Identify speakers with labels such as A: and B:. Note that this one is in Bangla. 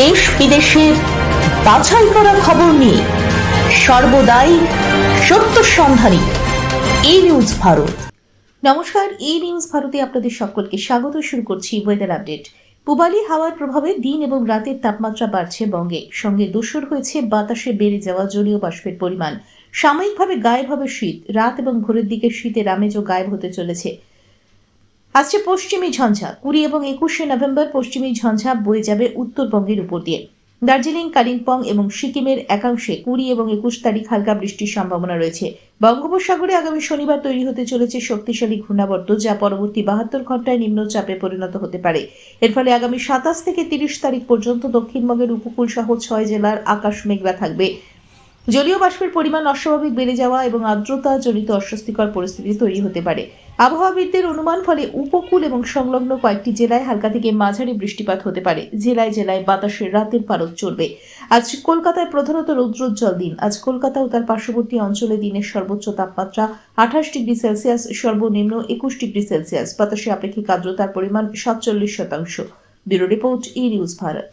A: দেশ বিদেশের বাছাই করা খবর নিয়ে সর্বদাই সত্য সন্ধানী এই নিউজ ভারত। নমস্কার, এই নিউজ ভারতে আপনাদের সকলকে স্বাগত। শুরু করছি ওয়েদার আপডেট পূবালি হাওয়ার প্রভাবে দিন এবং রাতের তাপমাত্রা বাড়ছে বঙ্গে। সঙ্গে দূষর হয়েছে, বাতাসে বেড়ে যাওয়া জলীয় বাষ্পের পরিমাণ। সাময়িকভাবে গায়েব হবে শীত। রাত এবং ভোরের দিকে শীতের আমেজও গায়েব হতে চলেছে। আসছে পশ্চিমী ঝঞ্ঝা। কুড়ি এবং একুশে নভেম্বর পশ্চিমী ঝঞ্ঝা বয়ে যাবে উত্তরবঙ্গের উপর দিয়ে। দার্জিলিং, কালিম্পং এবং সিকিমের একাংশে কুড়ি এবং একুশ তারিখ হালকা বৃষ্টির সম্ভাবনা রয়েছে। বঙ্গোপসাগরে আগামী শনিবার তৈরি হতে চলেছে শক্তিশালী ঘূর্ণাবর্ত, যা পরবর্তী বাহাত্তর ঘন্টায় নিম্নচাপে পরিণত হতে পারে। এর ফলে আগামী সাতাশ থেকে তিরিশ তারিখ পর্যন্ত দক্ষিণবঙ্গের উপকূল সহ ছয় জেলার আকাশ মেঘলা থাকবে। জলীয় বাষ্পের পরিমাণ অস্বাভাবিক বেড়ে যাওয়া এবং আর্দ্রতা জনিত অস্বস্তিকর পরিস্থিতি তৈরি হতে পারে। আবহাওয়াবিদদের অনুমান, ফলে উপকূল এবং সংলগ্ন কয়েকটি জেলায় হালকা থেকে মাঝারি বৃষ্টিপাত হতে পারে। জেলায় জেলায় বাতাসের রাতের পারদ চলবে। আজ কলকাতায় প্রধানত রৌদ্রোজ্জ্বল দিন। আজ কলকাতা ও তার পার্শ্ববর্তী অঞ্চলে দিনের সর্বোচ্চ তাপমাত্রা আঠাশ ডিগ্রি সেলসিয়াস, সর্বনিম্ন একুশ ডিগ্রি সেলসিয়াস। বাতাসে আপেক্ষিক আর্দ্রতার পরিমাণ সাতচল্লিশ শতাংশ। Bureau report, E news Bharat.